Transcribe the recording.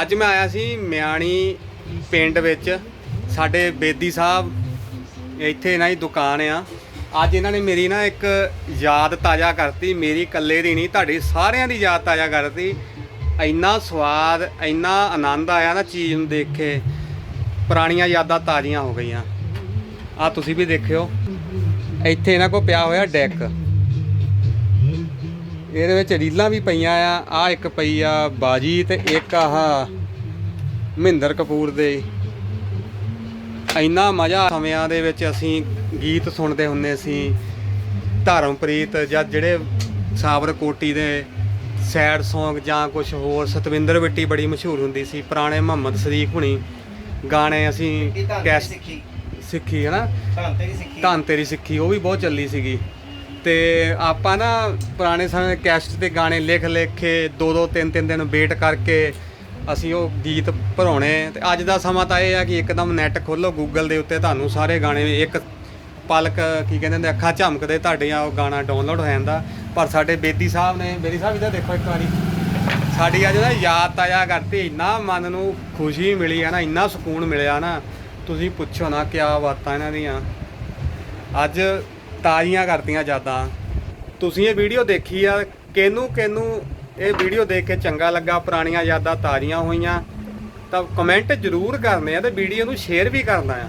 ਅੱਜ ਮੈਂ ਆਇਆ ਸੀ ਮਿਆਣੀ ਪਿੰਡ ਵਿੱਚ, ਸਾਡੇ ਬੇਦੀ ਸਾਹਿਬ ਇੱਥੇ ਇਹਨਾਂ ਦੀ ਦੁਕਾਨ ਆ। ਅੱਜ ਇਹਨਾਂ ਨੇ ਮੇਰੀ ਨਾ ਇੱਕ ਯਾਦ ਤਾਜ਼ਾ ਕਰਤੀ, ਮੇਰੀ ਇਕੱਲੇ ਦੀ ਨਹੀਂ, ਤੁਹਾਡੀ ਸਾਰਿਆਂ ਦੀ ਯਾਦ ਤਾਜ਼ਾ ਕਰਤੀ। ਇੰਨਾ ਸਵਾਦ, ਇੰਨਾ ਆਨੰਦ ਆਇਆ ਨਾ ਚੀਜ਼ ਨੂੰ ਦੇਖ ਕੇ। ਪੁਰਾਣੀਆਂ ਯਾਦਾਂ ਤਾਜ਼ੀਆਂ ਹੋ ਗਈਆਂ। ਆ ਤੁਸੀਂ ਵੀ ਦੇਖਿਓ। ਇੱਥੇ ਇਹਨਾਂ ਕੋਲ ਪਿਆ ਹੋਇਆ ਡੈਕ। ਇਹਦੇ ਵਿੱਚ ਰੀਲਾਂ ਵੀ ਪਈਆਂ ਆ। ਆ ਇੱਕ ਪਈ ਆ ਬਾਜੀ ਤੇ ਇੱਕ ਆਹ ਮਹਿੰਦਰ ਕਪੂਰ ਦੇ। ਇੰਨਾ ਮਜ਼ਾ ਸਮਿਆਂ ਦੇ ਵਿੱਚ ਅਸੀਂ ਗੀਤ ਸੁਣਦੇ ਹੁੰਦੇ ਸੀ। ਧਰਮਪ੍ਰੀਤ ਜਾਂ ਜਿਹੜੇ ਸਾਬਰ ਕੋਟੀ ਦੇ ਸੈਡ Song ਜਾਂ ਕੁਝ ਹੋਰ ਸਤਵਿੰਦਰ ਬਿੱਟੀ ਬੜੀ ਮਸ਼ਹੂਰ ਹੁੰਦੀ ਸੀ। ਪੁਰਾਣੇ ਮੁਹੰਮਦ ਸਦੀਕ ਹੁਣੀ ਗਾਣੇ ਅਸੀਂ ਕੈਸ ਸਿੱਖੀ ਸਿੱਖੀ ਹੈ ਨਾ ਤਾਂ ਤੇਰੀ ਸਿੱਖੀ। ਧੰਨ ਤੇਰੀ ਸਿੱਖੀ ਉਹ ਵੀ ਬਹੁਤ ਚੱਲੀ ਸੀਗੀ। ਤੇ ਆਪਾਂ ਨਾ ਪੁਰਾਣੇ ਸਮੇਂ ਕੈਸਟ ਤੇ ਗਾਣੇ ਲਿਖ ਲਿਖ ਕੇ ਦੋ ਦੋ, ਤਿੰਨ ਤਿੰਨ ਦਿਨ ਵੇਟ ਕਰਕੇ ਅਸੀਂ ਉਹ ਗੀਤ ਭਰਾਉਣੇ ਤੇ ਅੱਜ ਦਾ ਸਮਾਂ ਤਾਂ ਇਹ ਆ ਕਿ ਇੱਕਦਮ ਨੈਟ ਖੋਲੋ ਗੂਗਲ ਦੇ ਉੱਤੇ ਤੁਹਾਨੂੰ ਸਾਰੇ ਗਾਣੇ ਇੱਕ ਪਲਕ, ਕੀ ਕਹਿੰਦੇ ਨੇ ਅੱਖਾਂ ਝਮਕਦੇ ਤੁਹਾਡੀਆਂ, ਉਹ ਗਾਣਾ ਡਾਊਨਲੋਡ ਹੋ ਜਾਂਦਾ। ਪਰ ਸਾਡੇ ਬੇਦੀ ਸਾਹਿਬ ਨੇ, ਬੇਦੀ ਸਾਹਿਬ ਇਹਦਾ ਦੇਖੋ ਇੱਕ ਵਾਰੀ। ਸਾਡੀ ਅੱਜ ਨਾ ਯਾਦ ਤਾਜ਼ਾ ਕਰਤੀ, ਇੰਨਾ ਮਨ ਨੂੰ ਖੁਸ਼ੀ ਮਿਲੀ ਹੈ ਨਾ, ਇੰਨਾ ਸਕੂਨ ਮਿਲਿਆ ਨਾ। ਤੁਸੀਂ ਪੁੱਛੋ ਨਾ ਕਿਆ ਬਾਤਾਂ ਇਹਨਾਂ ਦੀਆਂ। ਅੱਜ ਤਾਜ਼ੀਆਂ ਕਰਤੀਆਂ ਯਾਦਾਂ ਤੁਸੀਂ ਇਹ ਵੀਡੀਓ ਦੇਖੀ ਆ, ਕਿਹਨੂੰ ਕਿਹਨੂੰ ਇਹ ਵੀਡੀਓ ਦੇਖ ਕੇ ਚੰਗਾ ਲੱਗਾ, ਪੁਰਾਣੀਆਂ ਯਾਦਾਂ ਤਾਜ਼ੀਆਂ ਹੋਈਆਂ। ਤਾਂ ਕਮੈਂਟ ਜ਼ਰੂਰ ਕਰਨੇ ਆ ਤੇ ਵੀਡੀਓ ਨੂੰ ਸ਼ੇਅਰ ਵੀ ਕਰਨਾ ਆ।